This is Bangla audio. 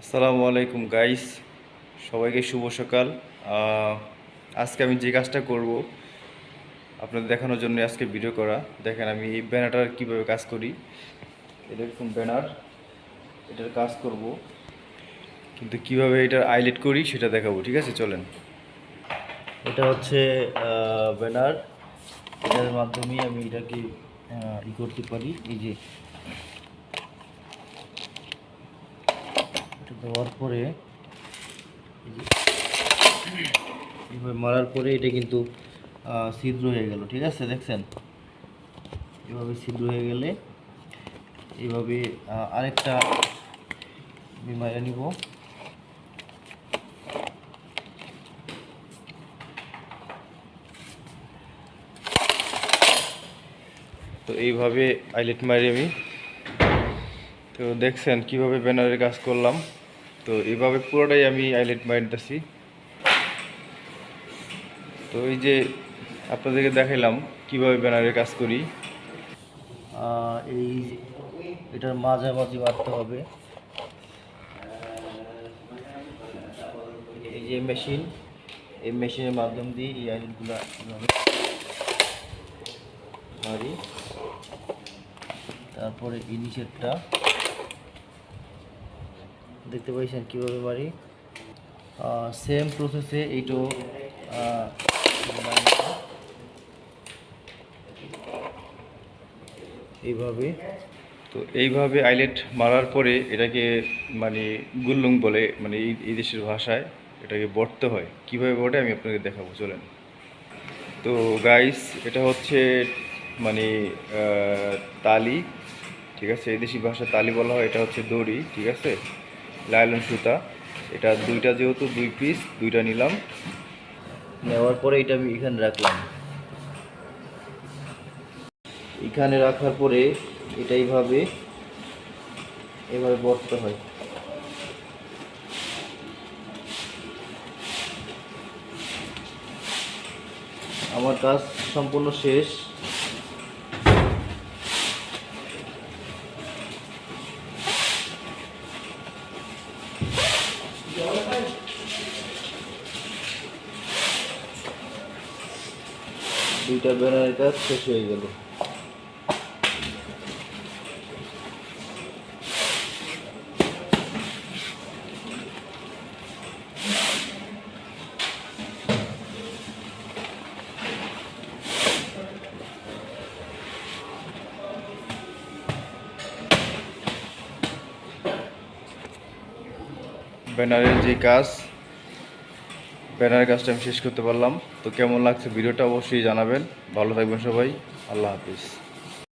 আসসালামু আলাইকুম গাইস সবাইকে শুভ সকাল। আজকে আমি যে কাজটা করব, আপনাদের দেখানোর জন্য আজকে ভিডিও করা। দেখেন, আমি এই ব্যানারটার কীভাবে কাজ করি। এটা এরকম ব্যানার এটার কাজ করব। কিন্তু কীভাবে এটার আইলেট করি, সেটা দেখাবো, ঠিক আছে? চলেন। এটা হচ্ছে ব্যানার এটার মাধ্যমে আমি এটাকে ই করতে পারি। এই যে এটা দেওয়ার পরে এভাবে মারার পরে এটা কিন্তু ছিদ্র হয়ে গেল, ঠিক আছে দেখছেন? এভাবে ছিদ্র হয়ে গেলে এইভাবে আরেকটা আমি মারা নিব। তো এইভাবে আইলেট মারি আমি। তো দেখছেন কীভাবে ব্যানারের কাজ করলাম। তো এভাবে পুরোটাই আমি আইলেট মারতেছি। তো এই যে আপনাদেরকে দেখাইলাম কীভাবে ব্যানারের কাজ করি। এই এটার মাঝামাঝি মারতে হবে। এই যে মেশিন এই মেশিনের মাধ্যম দিয়ে এই আইলেটগুলো তারপরে এই দেখতে পাইছেন কীভাবে মারি সেম প্রসেসে এইটাও আহ, এইভাবে। তো এইভাবে আইলেট মারার পরে এটাকে মানে গুল্লুং বলে মানে এই এই দেশের ভাষায় এটাকে বটতে হয়। কীভাবে বটে আমি আপনাকে দেখাবো চলেন। তো গাইস এটা হচ্ছে মানে তালি ঠিক আছে? এই দেশি ভাষায় তালি বলা হয় এটা হচ্ছে দড়ি ঠিক আছে? লাইলন সুতা। এটা দুইটা যেহেতু দুই পিস দুইটা নিলাম। নেওয়ার পরে এটা আমি এখানে রাখলাম। এখানে রাখার পরে এটা এইভাবে এভাবে বসতে হয়। আমার কাজ সম্পূর্ণ শেষ। দুইটা ব্যানারের কাজ শেষ হয়ে গেল। ব্যানারের যে কাজ ব্যানারের কাজটা আমি শেষ করতে পারলাম। তো কেমন লাগছে ভিডিওটা অবশ্যই জানাবেন। ভালো থাকবেন সবাই। আল্লাহ হাফিজ।